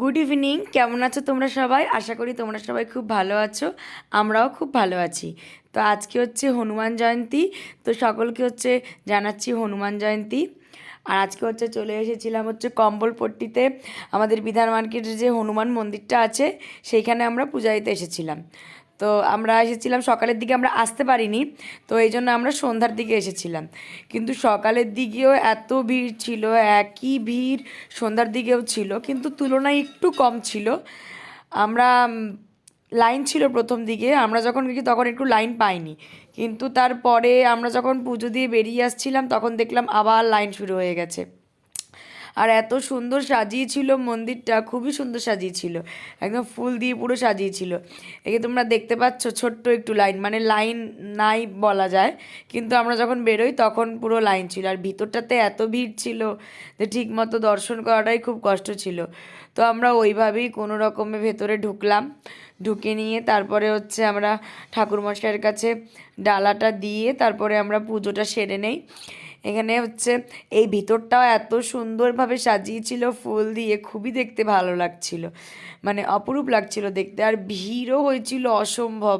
Good evening, কেমন আছো তোমরা সবাই? আশা করি তোমরা সবাই খুব ভালো আছো, আমরাও খুব ভালো আছি। তো আজকে হচ্ছে হনুমান জয়ন্তী, তো সকলকে হচ্ছে জানাচ্ছি হনুমান জয়ন্তী। আর আজকে হচ্ছে চলে এসেছিলাম হচ্ছে কম্বলপট্টিতে, আমাদের বিধান মার্কেটের যে হনুমান মন্দিরটা আছে, সেইখানে আমরা পূজা দিতে এসেছিলাম। তো আমরা এসেছিলাম, সকালের দিকে আমরা আসতে পারিনি, তো এই জন্য আমরা সন্ধ্যার দিকে এসেছিলাম। কিন্তু সকালের দিকেও এত ভিড় ছিল, একই ভিড় সন্ধ্যার দিকেও ছিল, কিন্তু তুলনায় একটু কম ছিল। আমরা লাইন ছিল প্রথম দিকে, আমরা যখন গেছি তখন একটু লাইন পাইনি। কিন্তু তারপরে আমরা যখন পুজো দিয়ে বেরিয়ে আসছিলাম, তখন দেখলাম আবার লাইন শুরু হয়ে গেছে। আর এত সুন্দর সাজিয়েছিল মন্দিরটা, খুবই সুন্দর সাজিয়েছিল। একদম ফুল দিয়ে পুরো সাজিয়েছিল। একে তোমরা দেখতে পাচ্ছ ছোট্ট একটু লাইন মানে লাইন নাই বলা যায়, কিন্তু আমরা যখন বেরোই তখন পুরো লাইন ছিল। আর ভিতরটাতে এত ভিড় ছিল যে ঠিক মতো দর্শন করাটাই খুব কষ্ট ছিল। তো আমরা ওইভাবেই কোনো রকমে ভেতরে ঢুকলাম। ঢুকে নিয়ে তারপরে হচ্ছে আমরা ঠাকুরমশাইয়ের কাছে ডালাটা দিয়ে তারপরে আমরা পুজোটা সেরে নেই। এখানে হচ্ছে এই ভিতরটাও এত সুন্দরভাবে সাজিয়েছিল, ফুল দিয়ে খুবই দেখতে ভালো লাগছিল। মানে অপরূপ লাগছিল দেখতে আর ভিড়ও হয়েছিল অসম্ভব।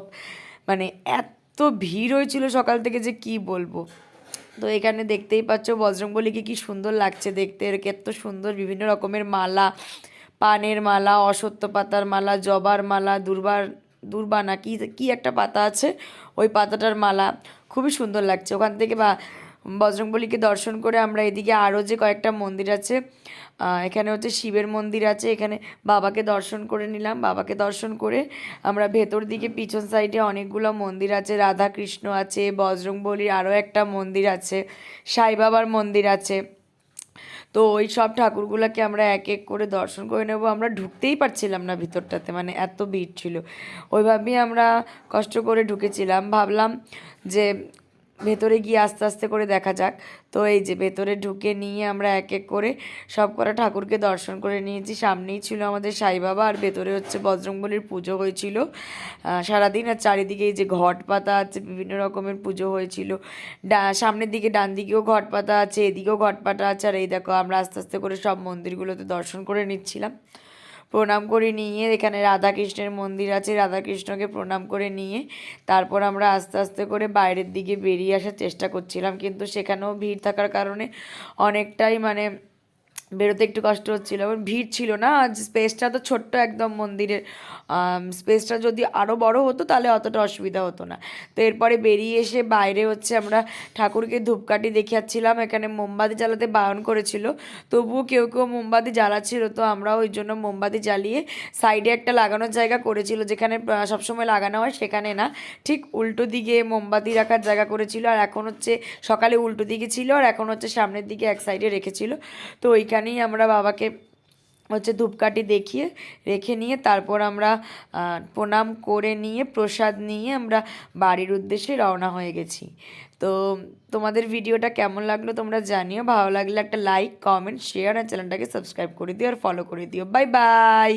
মানে এত ভিড় হয়েছিল সকাল থেকে যে কি বলব। তো এখানে দেখতেই পাচ্ছ বজরংবলীকে কি সুন্দর লাগছে দেখতে। এর এত সুন্দর বিভিন্ন রকমের মালা। পানের মালা অসত্য পাতার মালা, জবার মালা, দুর্বার, দুর্বানা কি কি একটা পাতা আছে? ওই পাতাটার মালা। খুবই সুন্দর লাগছে। ওখান থেকে বা বজরংবলীকে দর্শন করে আমরা এদিকে আরও যে কয়েকটা মন্দির আছে এখানে হচ্ছে শিবের মন্দির আছে, এখানে বাবাকে দর্শন করে নিলাম। বাবাকে দর্শন করে আমরা ভেতর দিকে পিছন সাইডে অনেকগুলো মন্দির আছে রাধা কৃষ্ণ আছে, বজরংবলীর আরও একটা মন্দির আছে, সাই বাবার মন্দির আছে। তো ওই সব ঠাকুরগুলোকে আমরা এক এক করে দর্শন করে নেব। আমরা ঢুকতেই পারছিলাম না ভিতরটাতে মানে এত ভিড় ছিল। ওইভাবেই আমরা কষ্ট করে ঢুকেছিলাম। ভাবলাম যে ভেতরে গিয়ে আস্তে আস্তে করে দেখা যাক। তো এই যে ভেতরে ঢুকে নিয়ে আমরা এক এক করে সব কটা ঠাকুরকে দর্শন করে নিয়েছি। সামনেই ছিল আমাদের সাই বাবা আর ভেতরে হচ্ছে বজরংবলীর পুজো হয়েছিল। সারাদিন আর চারিদিকে এই যে ঘট পাতা আছে, বিভিন্ন রকমের পুজো হয়েছিল। ডা, সামনের দিকে ডান দিকেও ঘট পাতা আছে, এদিকেও ঘট পাতা আছে। আর এই দেখো আমরা আস্তে আস্তে করে সব মন্দিরগুলোতে দর্শন করে নিচ্ছিলাম। প্রণাম করে নিয়ে, এখানে রাধাকৃষ্ণের মন্দির আছে, রাধাকৃষ্ণকে প্রণাম করে নিয়ে, তারপর আমরা আস্তে আস্তে করে বাইরের দিকে বেরিয়ে আসার চেষ্টা করছিলাম, কিন্তু সেখানেও ভিড় থাকার কারণে অনেকটাই মানে বেরোতে একটু কষ্ট হচ্ছিল, এবং ভিড় ছিল না। স্পেসটা তো ছোট্ট একদম মন্দিরের স্পেসটা যদি আরও বড় হতো তাহলে অতটা অসুবিধা হতো না। তো এরপরে বেরিয়ে এসে বাইরে হচ্ছে আমরা ঠাকুরকে ধূপকাঠি দেখাচ্ছিলাম এখানে মোমবাতি জ্বালাতে বারণ করেছিল। তবুও কেউ কেউ মোমবাতি জ্বালাচ্ছিল, তো আমরা ওই জন্য মোমবাতি জ্বালিয়ে সাইডে একটা লাগানোর জায়গা করেছিল, যেখানে সবসময় লাগানো হয়, সেখানে না। ঠিক উল্টো দিকে মোমবাতি রাখার জায়গা করেছিল, আর এখন হচ্ছে সকালে উল্টো দিকে ছিল, আর এখন হচ্ছে সামনের দিকে এক সাইডে রেখেছিল। তো ওইখানেই আমরা বাবাকে হচ্ছে ধূপকাঠি দেখিয়ে রেখে নিয়ে তারপর আমরা প্রণাম করে নিয়ে, প্রসাদ নিয়ে আমরা বাড়ির উদ্দেশ্যে রওনা হয়ে গেছি। তো তোমাদের ভিডিওটা কেমন লাগল তোমরা জানিও। ভালো লাগলে একটা লাইক কমেন্ট শেয়ার আর চ্যানেলটাকে সাবস্ক্রাইব করে দিও আর ফলো করে দিও। Bye bye